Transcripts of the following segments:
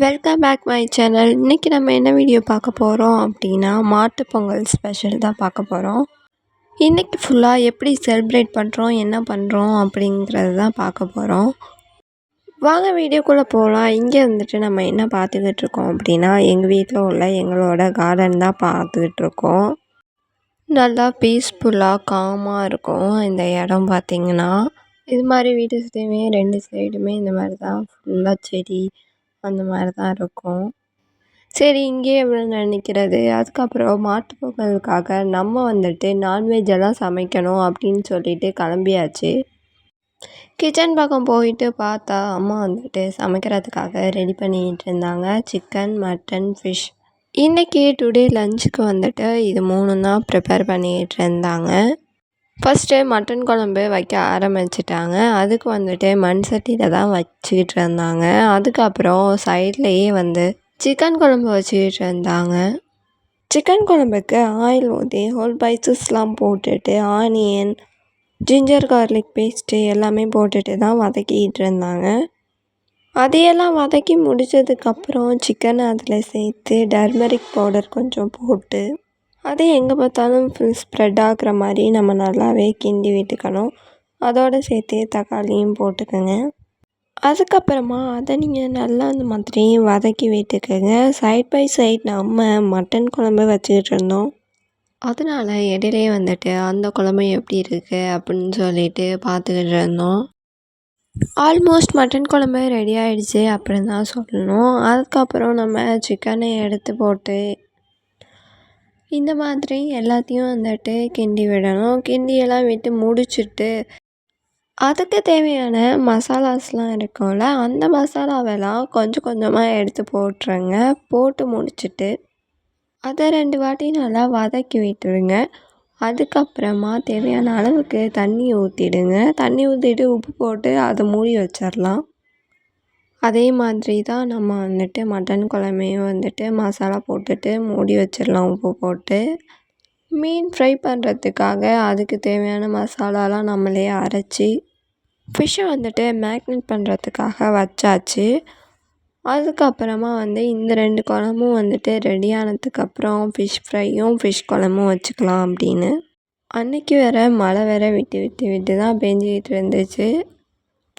Welcome back my channel இன்றைக்கி நம்ம என்ன வீடியோ பார்க்க போகிறோம் அப்படின்னா மாட்டுப்பொங்கல் ஸ்பெஷல் தான் பார்க்க போகிறோம் இன்றைக்கி ஃபுல்லாக எப்படி செலிப்ரேட் பண்ணுறோம் என்ன பண்ணுறோம் அப்படிங்கிறது தான் பார்க்க போகிறோம் வாங்க வீடியோக்குள்ளே போகலாம் இங்கே வந்துட்டு நம்ம என்ன பார்த்துக்கிட்டு இருக்கோம் அப்படின்னா எங்கள் வீட்டில் உள்ள எங்களோட கார்டன் தான் பார்த்துக்கிட்டு இருக்கோம். நல்லா பீஸ்ஃபுல்லாக காமாக இருக்கும் இந்த இடம் பார்த்திங்கன்னா. இது மாதிரி வீட்டை சுற்றியுமே ரெண்டு சைடுமே இந்த மாதிரி தான். ஃபுல்லாக செடி அந்த மாதிரி தான் இருக்கும். சரி இங்கேயே எவ்வளோ நினைக்கிறது. அதுக்கப்புறம் மாட்டுப் பொங்கலுக்காக நம்ம வந்துட்டு நான்வெஜ் எல்லாம் சமைக்கணும் அப்படின்னு சொல்லிட்டு கிளம்பியாச்சு. கிச்சன் பக்கம் போயிட்டு பார்த்தா அம்மா வந்துட்டு சமைக்கிறதுக்காக ரெடி பண்ணிகிட்டு இருந்தாங்க. சிக்கன் மட்டன் ஃபிஷ் இன்றைக்கி டுடே லஞ்சுக்கு வந்துட்டு இது மூணு தான் ப்ரிப்பேர் பண்ணிகிட்டு இருந்தாங்க. ஃபஸ்ட்டு மட்டன் குழம்பு வைக்க ஆரம்பிச்சிட்டாங்க. அதுக்கு வந்துட்டு மண் சட்டியில் தான் வச்சுக்கிட்டு இருந்தாங்க. அதுக்கப்புறம் சைட்லேயே வந்து சிக்கன் குழம்பு வச்சுக்கிட்டு இருந்தாங்க. சிக்கன் குழம்புக்கு ஆயில் ஊற்றி ஹோல் பைசஸ்லாம் போட்டுட்டு ஆனியன் ஜிஞ்சர் கார்லிக் பேஸ்ட்டு எல்லாமே போட்டுட்டு தான் வதக்கிக்கிட்டு இருந்தாங்க. அதையெல்லாம் வதக்கி முடித்ததுக்கப்புறம் சிக்கனை அதில் சேர்த்து டர்மரிக் பவுடர் கொஞ்சம் போட்டு அது எங்கே பார்த்தாலும் ஃபுல் ஸ்ப்ரெட் ஆகிற மாதிரி நம்ம நல்லாவே கிண்டி விட்டுக்கணும். அதோடு சேர்த்து தக்காளியும் போட்டுக்கோங்க. அதுக்கப்புறமா அதை நீங்கள் நல்லா அந்த மாதிரி வதக்கி விட்டுக்கோங்க. சைட் பை சைட் நம்ம மட்டன் குழம்பு வச்சுக்கிட்டு இருந்தோம். அதனால் இடையிலே வந்துட்டு அந்த குழம்பு எப்படி இருக்குது அப்படின்னு சொல்லிட்டு பார்த்துக்கிட்டு இருந்தோம். ஆல்மோஸ்ட் மட்டன் குழம்பு ரெடி ஆகிடுச்சு அப்படின்னு தான் சொல்லணும். அதுக்கப்புறம் நம்ம சிக்கனை எடுத்து போட்டு இந்த மாதிரி எல்லாத்தையும் வந்துட்டு கிண்டி விடணும். கிண்டியெல்லாம் விட்டு முடிச்சுட்டு அதுக்கு தேவையான மசாலாஸ்லாம் இருக்கும்ல அந்த மசாலாவெல்லாம் கொஞ்சம் கொஞ்சமாக எடுத்து போட்டுருங்க. போட்டு முடிச்சுட்டு அதை ரெண்டு வாட்டி நல்லா வதக்கி விட்டுருங்க அதுக்கப்புறமா தேவையான அளவுக்கு தண்ணி ஊற்றிடுங்க தண்ணி ஊற்றிட்டு உப்பு போட்டு அதை மூடி வச்சிடலாம். அதே மாதிரி தான் நம்ம வந்துட்டு மட்டன் குழம்பையும் வந்துட்டு மசாலா போட்டுட்டு மூடி வச்சிடலாம். உப்பு போட்டு மீன் ஃப்ரை பண்ணுறதுக்காக அதுக்கு தேவையான மசாலாலாம் நம்மளே அரைச்சி ஃபிஷ்ஷை வந்துட்டு மேக்னேட் பண்ணுறதுக்காக வச்சாச்சு. அதுக்கப்புறமா வந்து இந்த ரெண்டு குழம்பும் வந்துட்டு ரெடி ஆனதுக்கப்புறம் ஃபிஷ் ஃப்ரையும் ஃபிஷ் குழம்பும் வச்சுக்கலாம் அப்படின்னு. அன்றைக்கி வேறு மழை வேறு விட்டு விட்டு விட்டு தான் பெஞ்சிக்கிட்டு இருந்துச்சு.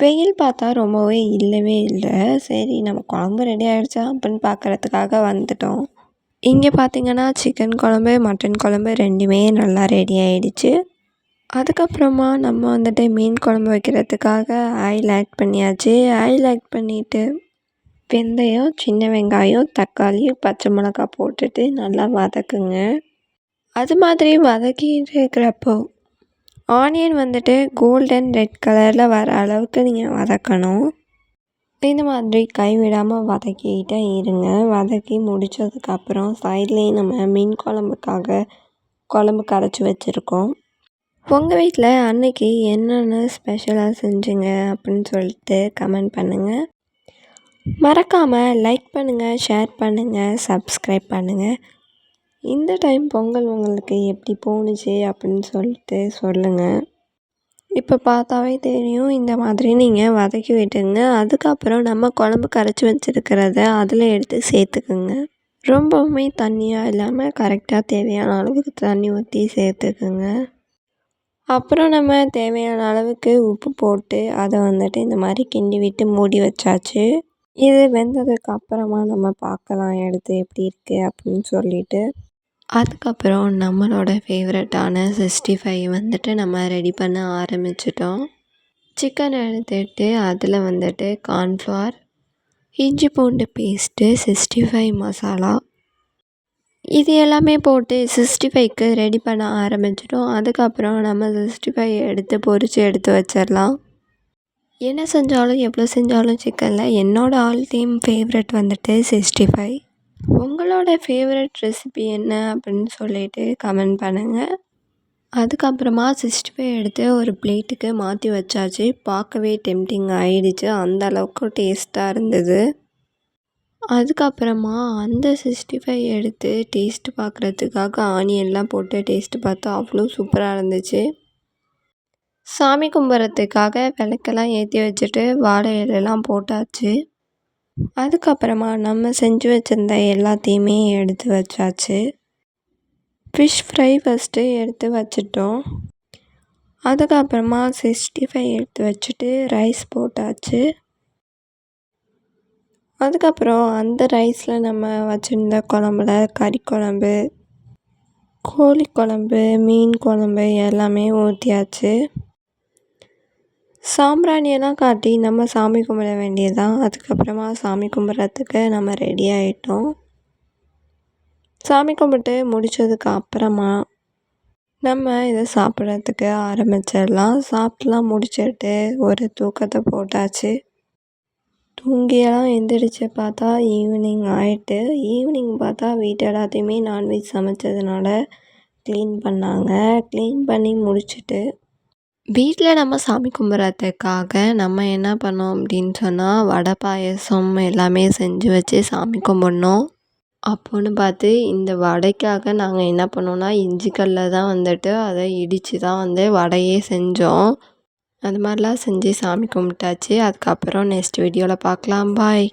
வெயில் பார்த்தா ரொம்பவே இல்லவே இல்லை. சரி நம்ம குழம்பு ரெடி ஆகிடுச்சா அப்படின்னு பார்க்குறதுக்காக வந்துட்டோம். இங்கே பார்த்திங்கன்னா சிக்கன் குழம்பு மட்டன் குழம்பு ரெண்டுமே நல்லா ரெடி ஆகிடுச்சு அதுக்கப்புறமா நம்ம வந்துட்டு மீன் குழம்பு வைக்கிறதுக்காக ஆயில் ஆட் பண்ணியாச்சு. ஆயில் ஆட் பண்ணிவிட்டு வெந்தயம் சின்ன வெங்காயம் தக்காளி பச்சை மிளகா போட்டுட்டு நல்லா வதக்குங்க. அது மாதிரி வதக்கிட்டு இருக்கிறப்போ ஆனியன் வந்துட்டு கோல்டன் ரெட் கலரில் வர அளவுக்கு நீங்கள் வதக்கணும். இந்த மாதிரி கைவிடாமல் வதக்கிக்கிட்டே இருங்க. வதக்கி முடித்ததுக்கப்புறம் சைட்லேயும் நம்ம மீன் குழம்புக்காக குழம்பு கரைச்சி வச்சுருக்கோம். உங்கள் வீட்டில் அன்னைக்கு என்னென்ன ஸ்பெஷலாக செஞ்சுங்க அப்படின்னு சொல்லிட்டு கமெண்ட் பண்ணுங்கள் மறக்காமல் லைக் பண்ணுங்கள் ஷேர் பண்ணுங்கள் சப்ஸ்கிரைப் பண்ணுங்கள் இந்த டைம் பொங்கல் உங்களுக்கு எப்படி போணுச்சு அப்படின்னு சொல்லிட்டு சொல்லுங்கள் இப்போ பார்த்தாவே தெரியும் இந்த மாதிரி நீங்கள் வதக்கி விட்டுங்க. அதுக்கப்புறம் நம்ம குழம்பு கரைச்சி வச்சுருக்கிறத அதில் எடுத்து சேர்த்துக்குங்க. ரொம்பவுமே தண்ணியாக இல்லாமல் கரெக்டாக தேவையான அளவுக்கு தண்ணி ஊற்றி சேர்த்துக்குங்க. அப்புறம் நம்ம தேவையான அளவுக்கு உப்பு போட்டு அதை வந்துட்டு இந்த மாதிரி கிண்டி விட்டு மூடி வச்சாச்சு. இது வெந்ததுக்கு அப்புறமா நம்ம பார்க்கலாம் எடுத்து எப்படி இருக்குது அப்படின்னு சொல்லிட்டு. அதுக்கப்புறம் நம்மளோட ஃபேவரட்டான சிக்ஸ்டி ஃபைவ் வந்துட்டு நம்ம ரெடி பண்ண ஆரம்பிச்சிட்டோம். சிக்கன் எடுத்துட்டு அதில் வந்துட்டு கார்ன்ஃப்ளவர் இஞ்சி பூண்டு பேஸ்ட்டு சிக்ஸ்டி ஃபைவ் மசாலா இது எல்லாமே போட்டு சிக்ஸ்டி ஃபைவ்க்கு ரெடி பண்ண ஆரம்பிச்சிட்டோம். அதுக்கப்புறம் நம்ம சிக்ஸ்டி ஃபைவ் எடுத்து பொறிச்சு எடுத்து வச்சிடலாம். என்ன செஞ்சாலும் எவ்வளோ செஞ்சாலும் சிக்கனில் என்னோடய ஆல் டைம் ஃபேவரட் வந்துட்டு சிக்ஸ்டி ஃபைவ் உங்களோட ஃபேவரட் ரெசிபி என்ன அப்படின்னு சொல்லிட்டு கமெண்ட் பண்ணுங்கள் அதுக்கப்புறமா சிக்ஸ்டி ஃபைவ் எடுத்து ஒரு பிளேட்டுக்கு மாற்றி வச்சாச்சு. பார்க்கவே டெம்டிங் ஆகிடுச்சு அந்த அளவுக்கு டேஸ்ட்டாக இருந்தது. அதுக்கப்புறமா அந்த சிக்ஸ்டி ஃபைவ் எடுத்து டேஸ்ட்டு பார்க்குறதுக்காக ஆனியன்லாம் போட்டு டேஸ்ட்டு பார்த்தா அவ்வளோ சூப்பராக இருந்துச்சு. சாமி கும்பிட்றதுக்காக விளக்கெல்லாம் ஏற்றி வச்சுட்டு வாழை இலையெல்லாம் போட்டாச்சு. அதுக்கப்புறமா நம்ம செஞ்சு வச்சுருந்த எல்லாத்தையுமே எடுத்து வச்சாச்சு. ஃபிஷ் ஃப்ரை ஃபஸ்ட்டு எடுத்து வச்சிட்டோம். அதுக்கப்புறமா சிக்ஸ்டி ஃபைவ் எடுத்து வச்சுட்டு ரைஸ் போட்டாச்சு. அதுக்கப்புறம் அந்த ரைஸில் நம்ம வச்சுருந்த குழம்புல கறி குழம்பு கோழி குழம்பு மீன் குழம்பு எல்லாமே ஊற்றியாச்சு சாம்பிராணியெல்லாம் காட்டி நம்ம சாமி கும்பிட வேண்டியதான் அதுக்கப்புறமா சாமி கும்பிட்றதுக்கு நம்ம ரெடி ஆகிட்டோம் சாமி கும்பிட்டு முடித்ததுக்கு அப்புறமா நம்ம இதை சாப்பிட்றதுக்கு ஆரம்பிச்சிடலாம். சாப்பிட்டுலாம் முடிச்சுட்டு ஒரு தூக்கத்தை போட்டாச்சு. தூங்கியெல்லாம் எந்திரிச்சு பார்த்தா ஈவினிங் ஆகிட்டு ஈவினிங் பார்த்தா வீட்டு எல்லாத்தையுமே நான்வெஜ் சமைச்சதுனால க்ளீன் பண்ணாங்க. க்ளீன் பண்ணி முடிச்சுட்டு வீட்டில் நம்ம சாமி கும்பிட்றதுக்காக நம்ம என்ன பண்ணோம் அப்படின்னு சொன்னால் வடை பாயசம் எல்லாமே செஞ்சு வச்சு சாமி கும்பிட்னோம் அப்போன்னு பார்த்து இந்த வடைக்காக நாங்கள் என்ன பண்ணோம்னா இஞ்சி தான் வந்துட்டு அதை இடித்து தான் வந்து வடையே செஞ்சோம். அது மாதிரிலாம் செஞ்சு சாமி கும்பிட்டாச்சு. அதுக்கப்புறம் நெக்ஸ்ட் வீடியோவில் பார்க்கலாம். பாய்